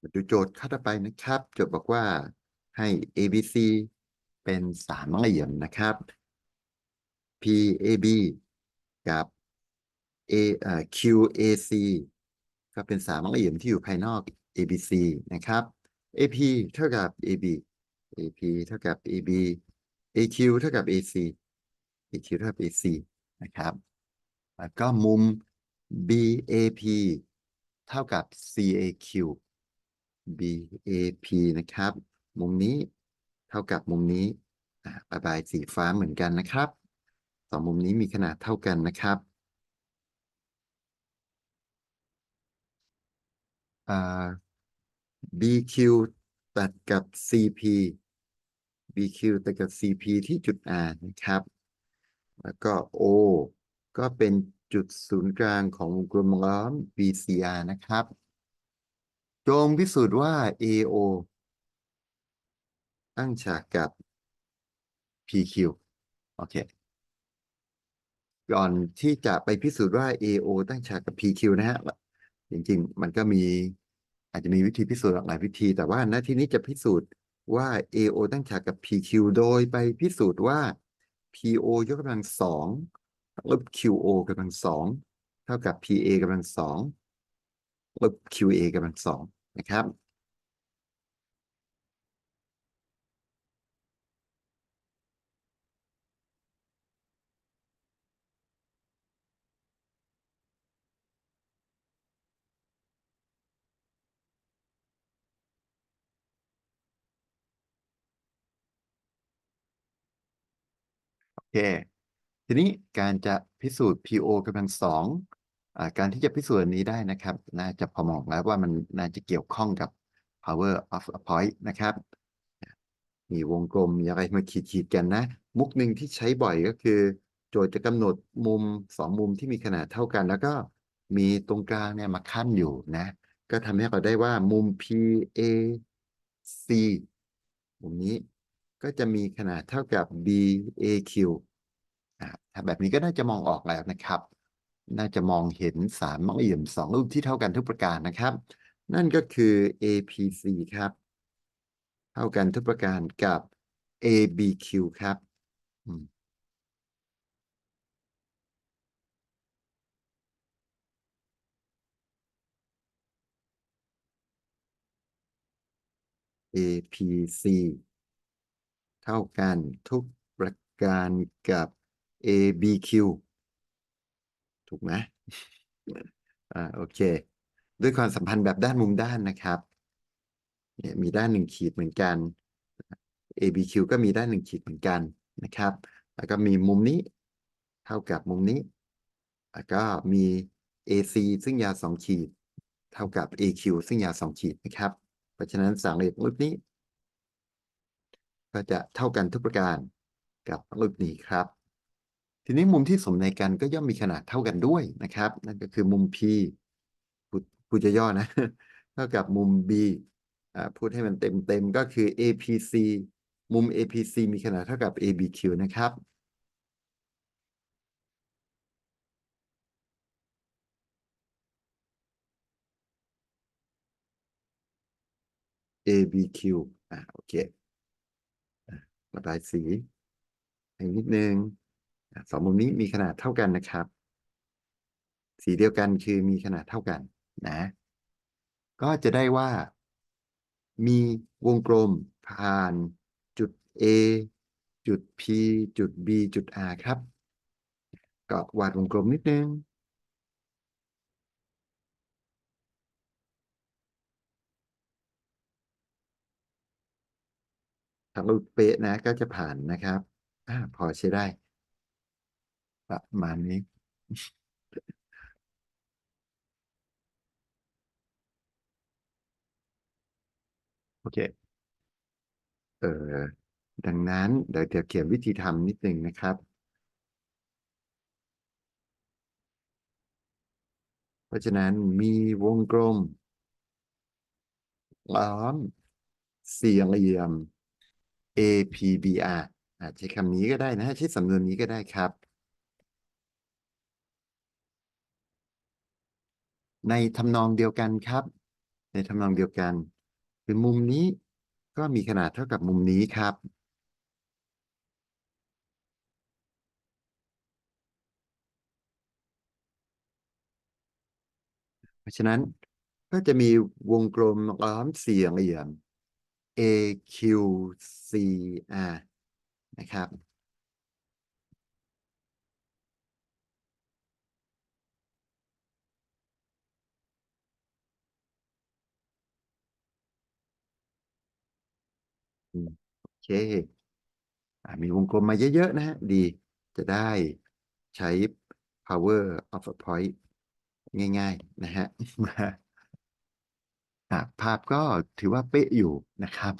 มาดูโจทย์ข้อต่อไปนะครับ โจทย์บอกว่าให้ ABC เป็นสามเหลี่ยมนะครับ PAB กับ A เอ่อ QAC ก็เป็นสามเหลี่ยมที่อยู่ภายนอก ABC นะครับ AP เท่ากับ AB AP เท่ากับ AB AQ เท่ากับ AC AQ เท่ากับ AC นะครับ แล้วก็มุม BAP เท่ากับ CAQ BAP นะครับ มุมนี้เท่ากับมุมนี้อ่าระบายสีฟ้าเหมือนกันนะครับสองมุมนี้มีขนาดเท่ากันนะครับอ่า BQ ตัดกับ CP BQ ตัดกับ CP ที่จุด R นะครับ แล้วก็ O ก็เป็นจุดศูนย์กลางของวงกลมล้อม BCR นะครับ จงพิสูจน์ว่า AO ตั้งฉากกับ PQ โอเค ก่อนที่จะไปพิสูจน์ว่า AO ตั้งฉากกับ PQ นะฮะ จริง ๆ มันก็มีอาจจะมีวิธีพิสูจน์หลากหลายวิธี แต่ว่าณที่นี้จะพิสูจน์ว่า AO ตั้งฉากกับ PQ โดยไปพิสูจน์ว่า PO ยกกำลังสองลบ QO กำลังสองเท่ากับ PA กำลังสองลบ QA กำลังสอง นะครับ โอเค ทีนี้การจะพิสูจน์ PO กำลังสอง การที่จะพิสูจน์นี้ได้นะครับ น่าจะพอมองแล้วว่ามันน่าจะเกี่ยวข้องกับ power of a point นะครับ มีวงกลมอะไรมาขีดๆกันนะ มุกหนึ่งที่ใช้บ่อยก็คือ โจทย์จะกำหนดมุมสองมุมที่มีขนาดเท่ากัน แล้วก็มีตรงกลางเนี่ยมาขั้นอยู่นะ ก็ทำให้เราได้ว่ามุม PAC มุมนี้ก็จะมีขนาดเท่ากับ BAQ อ่าถ้าแบบนี้ก็น่าจะมองออกแล้วนะครับ น่าจะมองเห็นสามเหลี่ยมสองรูปที่เท่ากันทุกประการนะครับ นั่นก็คือ APC ครับ เท่ากันทุกประการกับ ABQ ครับอ APC เท่ากันทุกประการกับ ABQ ถูกไหมอ่าโอเค ด้วยความสัมพันธ์แบบด้านมุมด้านนะครับเนี่ยมีด้านหนึ่งขีดเหมือนกัน ABQ ก็มีด้านหนึ่งขีดเหมือนกันนะครับ แล้วก็มีมุมนี้เท่ากับมุมนี้ แล้วก็มี AC ซึ่งยาวสองขีด เท่ากับ AQ ซึ่งยาวสองขีดนะครับ เพราะฉะนั้นสามเหลี่ยมรูปนี้ ก็จะเท่ากันทุกประการกับรูปนี้ครับ ทีนี้มุมที่สมในกันก็ย่อมมีขนาดเท่ากันด้วยนะครับ นั่นก็คือมุม P พูดพูดจะย่อนะ เท่ากับมุม B อ่าพูดให้มันเต็มเต็มก็คือ APC มุม APC มีขนาดเท่ากับ ABQ นะครับ ABQ อ่าโอเคระบายสีอีกนิดนึง สองมุมนี้มีขนาดเท่ากันนะครับ สีเดียวกันคือมีขนาดเท่ากันนะ ก็จะได้ว่า มีวงกลมผ่านจุด A จุด P จุด B จุด R ครับ ก็วาดวงกลมนิดนึงถ้ารูปเป๊ะนะก็จะผ่านนะครับอพอใช้ได้ ประมาณนี้โอเค เออดังนั้นเดี๋ยวจะเขียนวิธีทำนิดนึงนะครับ เพราะฉะนั้นมีวงกลมล้อมสี่เหลี่ยม APBR อาจใช้คำนี้ก็ได้นะใช้สำนวนนี้ก็ได้ครับ ในทำนองเดียวกันครับ ในทำนองเดียวกัน คือมุมนี้ก็มีขนาดเท่ากับมุมนี้ครับ เพราะฉะนั้นก็จะมีวงกลมล้อมสี่เหลี่ยม AQCR นะครับ อืมโอ เคอ่ามีวงกลมมาเยอะๆนะฮะดีจะได้ใช้ power of a point ง่าย ๆ นะฮะอะภาพก็ถือว่าเป๊ะอยู่นะครับ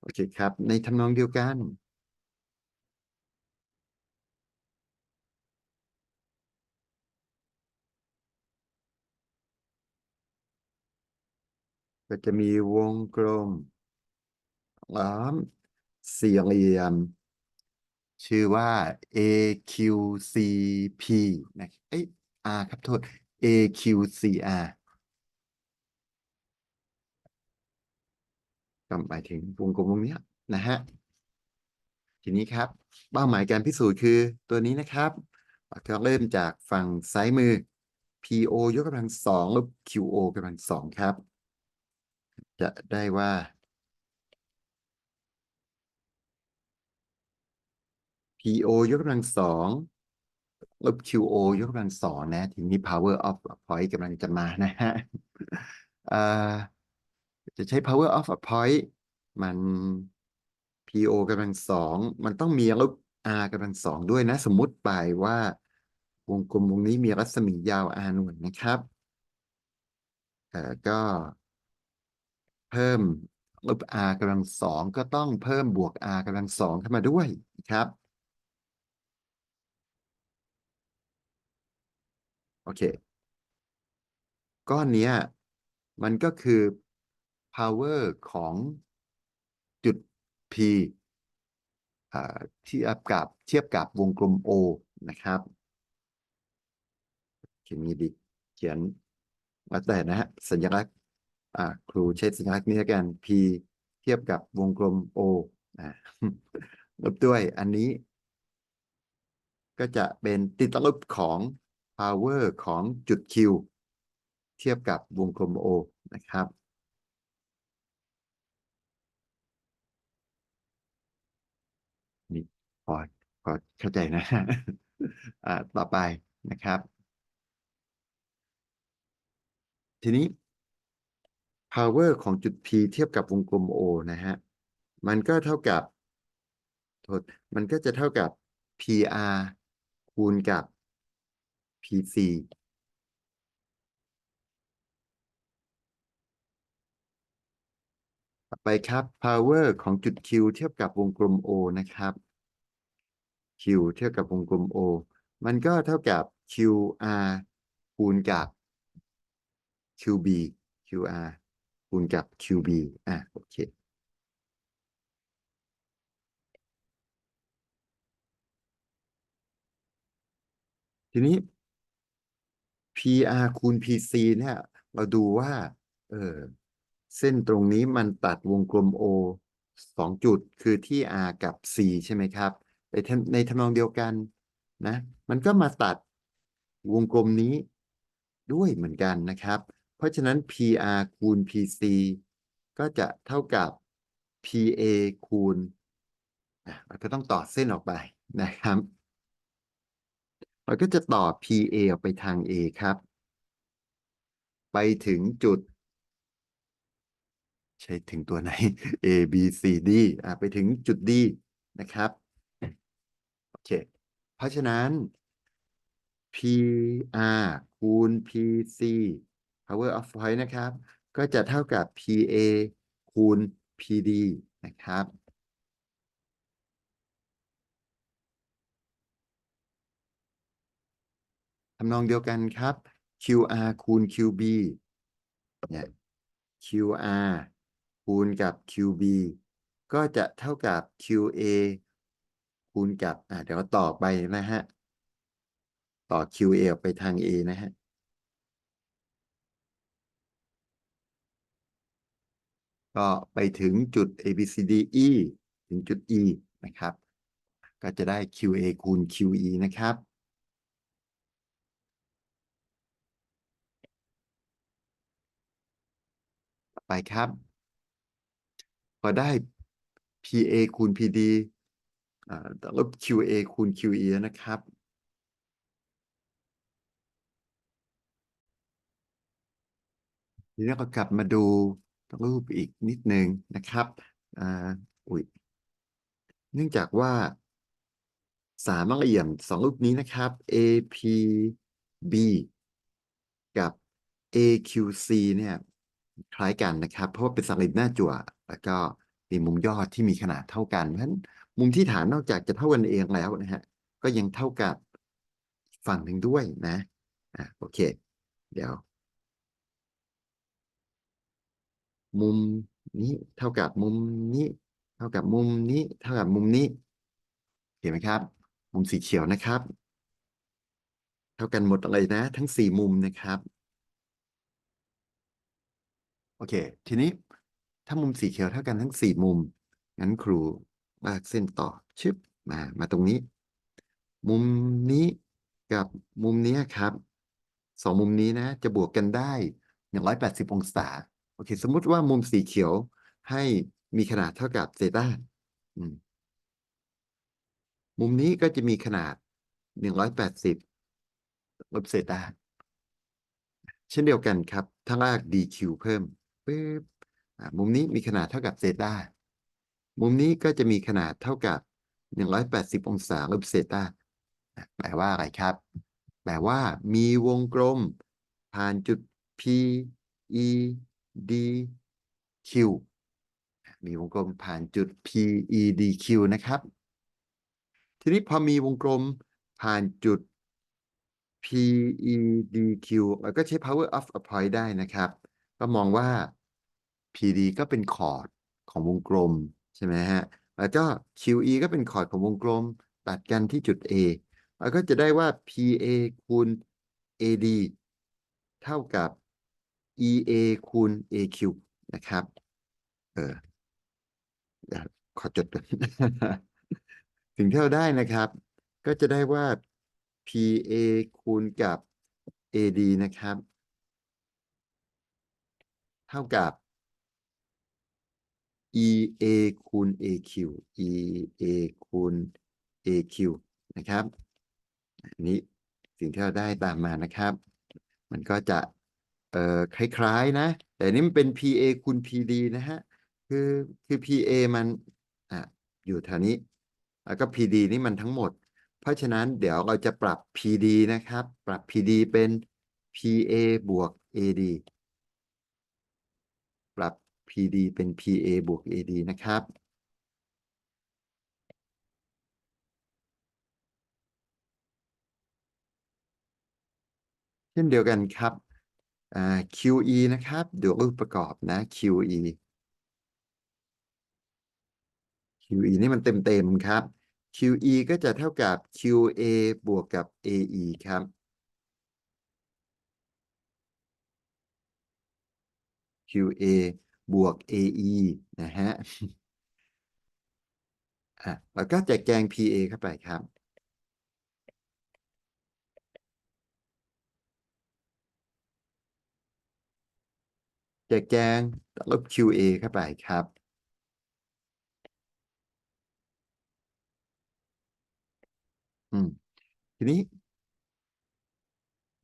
โอเคครับ ในทำนองเดียวกันก็จะมีวงกลมล้อม สี่เหลี่ยม ชื่อว่า AQCP นะเอ้ย R ครับโทษ AQCR ก็หมายถึงวงกลมวงนี้นะฮะ ทีนี้ครับ เป้าหมายการพิสูจน์คือตัวนี้นะครับก็เริ่มจากฝั่งซ้ายมือ PO ยกกำลังสองลบ QO กำลังสองครับ จะได้ว่า PO ยกกำลังสองลบ QO ยกกำลังสองนะ ทีนี้ power of point กำลังจะมานะฮะจะใช้ power of a point มัน PO กำลังสองมันต้องมีลบ R กำลังสองด้วยนะ สมมติไปว่าวงกลมวงนี้มีรัศมียาว R หน่วยนะครับเอ่อก็เพิ่มลบ R กำลังสองก็ต้องเพิ่มบวก R กำลังสองเข้ามาด้วยครับ โอ เค ก้อนเนี้ย มันก็คือ power ของจุด P อ่าเทียบกับเทียบกับวงกลม O นะครับเขียนงี้ดีเขียนแล้วแต่นะฮะสัญลักษณ์อ่าครูใช้สัญลักษณ์นี้แล้วกัน P เทียบกับวงกลม O ลบด้วยอันนี้ ก็จะเป็นติดลบของ power ของจุด Q เทียบกับวงกลม O นะครับ นี่พอพอเข้าใจนะอ่าต่อไปนะครับ ทีนี้ power ของจุด P เทียบกับวงกลม O นะฮะ มันก็เท่ากับโทษมันก็จะเท่ากับ PR คูณกับ PC ต่อไปครับ power ของจุด Q เทียบกับวงกลม O นะครับ Q เทียบกับวงกลม O มันก็เท่ากับ QR คูณกับ QB QR คูณกับ QB อะโอเคทีนี้ PR คูณ PC เนี่ย เราดูว่า เออเส้นตรงนี้มันตัดวงกลม O สองจุดคือที่ R กับ C ใช่ไหมครับในทในทำนองเดียวกันนะ มันก็มาตัดวงกลมนี้ด้วยเหมือนกันนะครับ เพราะฉะนั้น PR คูณ PC ก็จะเท่ากับ PA คูณ เราก็ต้องต่อเส้นออกไปนะครับ เราก็จะต่อ PA ออกไปทาง A ครับ ไปถึงจุด ใช้ถึงตัวไหน A B C D อะไปถึงจุด D นะครับโอเคเพราะฉะนั้น PR คูณ PC power of point นะครับ ก็จะเท่ากับ PA คูณ PD นะครับ ทำนองเดียวกันครับ QR คูณ QB เนี่ย QR คูณกับ QB ก็จะเท่ากับ QA คูณกับ อ่าเดี๋ยวต่อไปนะฮะ ต่อ QA ออกไปทาง A นะฮะ ก็ไปถึงจุด a b c d e ถึงจุด e นะครับ ก็จะได้ qa คูณ qe นะครับ ไปครับ พอได้ PA คูณ PD อ่าลบ QA คูณ QE นะครับ ทีนี้เรากลับมาดูรูปอีกนิดนึงนะครับอ่าอุ้ยเนื่องจากว่าสามเหลี่ยมสองรูปนี้นะครับ APB กับ AQC เนี่ย คล้ายกันนะครับ เพราะว่าเป็นสามเหลี่ยมหน้าจั่ว แล้วก็มีมุมยอดที่มีขนาดเท่ากันเพราะฉะนั้นมุมที่ฐานนอกจากจะเท่ากันเองแล้วนะฮะก็ยังเท่ากับฝั่งหนึ่งด้วยนะอะโอเค เดี๋ยว มุมนี้เท่ากับมุมนี้ เท่ากับมุมนี้ เท่ากับมุมนี้เห็นไหมครับ มุมสีเขียวนะครับ เท่ากันหมดเลยนะ ทั้งสี่มุมนะครับ โอเค ทีนี้ถ้ามุมสีเขียวเท่ากันทั้งสี่มุม งั้นครูลากเส้นต่อชึบมา มาตรงนี้ มุมนี้กับมุมนี้ครับสองมุมนี้นะ จะบวกกันได้หนึ่งร้อยแปดสิบองศา โอเค สมมุติว่ามุมสีเขียวให้มีขนาดเท่ากับเซต้ามมุมนี้ก็จะมีขนาดหนึ่งร้อยแปดสิบลบเซต้าเช่นเดียวกันครับ ถ้าลาก dq เพิ่ม ปึ๊บมุมนี้มีขนาดเท่ากับเซต้ามุมนี้ก็จะมีขนาดเท่ากับ 180 องศาลบเซต้าแปลว่าอะไรครับ แปลว่ามีวงกลม ผ่านจุด P E D Q มีวงกลมผ่านจุด P E D Q นะครับ ทีนี้พอมีวงกลมผ่านจุด P E D Q เราก็ใช้ power of a point ได้นะครับ ก็มองว่า PD ก็เป็นคอร์ดของวงกลมใช่ไหมฮะ แล้วก็ QE ก็เป็นคอร์ดของวงกลม ตัดกันที่จุด A เราก็จะได้ว่า PA คูณ AD เท่ากับ EA คูณ AQ นะครับ เออขอจดก่อนสิ่งที่เราได้นะครับ ก็จะได้ว่า PA คูณกับ AD นะครับ เท่ากับ EA คูณ AQ EA คูณ AQ นะครับ อันนี้สิ่งที่เราได้ตามมานะครับ มันก็จะเอ่อคล้ายๆนะ แต่นี่มันเป็น PA คูณ PD นะฮะ คือคือ PA มันอะอยู่แถวนี้ แล้วก็ PD นี่มันทั้งหมด เพราะฉะนั้นเดี๋ยวเราจะปรับ PD นะครับ ปรับ PD เป็น PA บวก AD PD เป็น PA บวก AD นะครับ เช่นเดียวกันครับอ่า QE นะครับดี๋ยวรูปประกอบนะ QE QE นี่มันเต็มๆครับ QE ก็จะเท่ากับ QA บวกกับ AE ครับ QA บวก AE นะฮะอะแล้วก็แจกแจง PA เข้าไปครับ แจกแจงลบ QA เข้าไปครับอืมทีนี้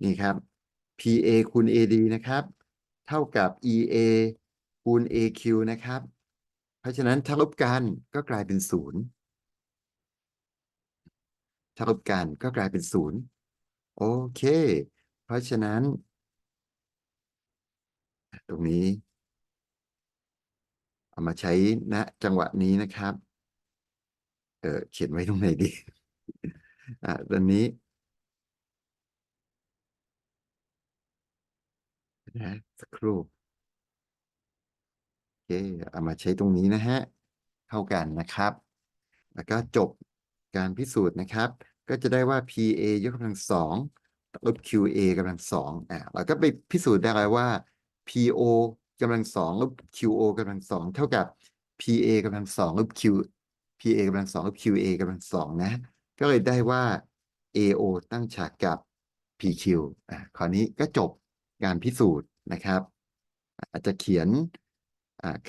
นี่ครับ PA คูณ AD นะครับ เท่ากับ EA คูณ AQ นะครับ เพราะฉะนั้นถ้าลบกันก็กลายเป็นศูนย์ถ้าลบกันก็กลายเป็นศูนย์โอเค เพราะฉะนั้น ตรงนี้ เอามาใช้ณจังหวะนี้นะครับ เออเขียนไว้ตรงไหนดีอะตอนนี้นะสักครู่ เคเอามาใช้ตรงนี้นะฮะเท่ากันนะครับ แล้วก็จบการพิสูจน์นะครับ ก็จะได้ว่า PA ยกกำลังสองลบ QA กำลังสองอะเราก็ไปพิสูจน์ได้เลยว่า PO กำลังสองลบ QO กำลังสองเท่ากับ PA กำลังสองลบ Q PA กำลังสองลบ QA กำลังสองนะ ก็เลยได้ว่า AO ตั้งฉากกับ PQ อะคราวนี้ก็จบการพิสูจน์นะครับ อาจจะเขียน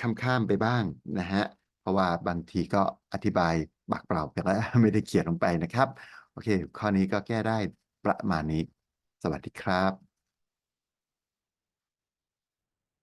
ข้ามๆไปบ้างนะฮะ เพราะว่าบางทีก็อธิบายปากเปล่าไปแล้วไม่ได้เขียนลงไปนะครับ โอเค ข้อนี้ก็แก้ได้ประมาณนี้ สวัสดีครับ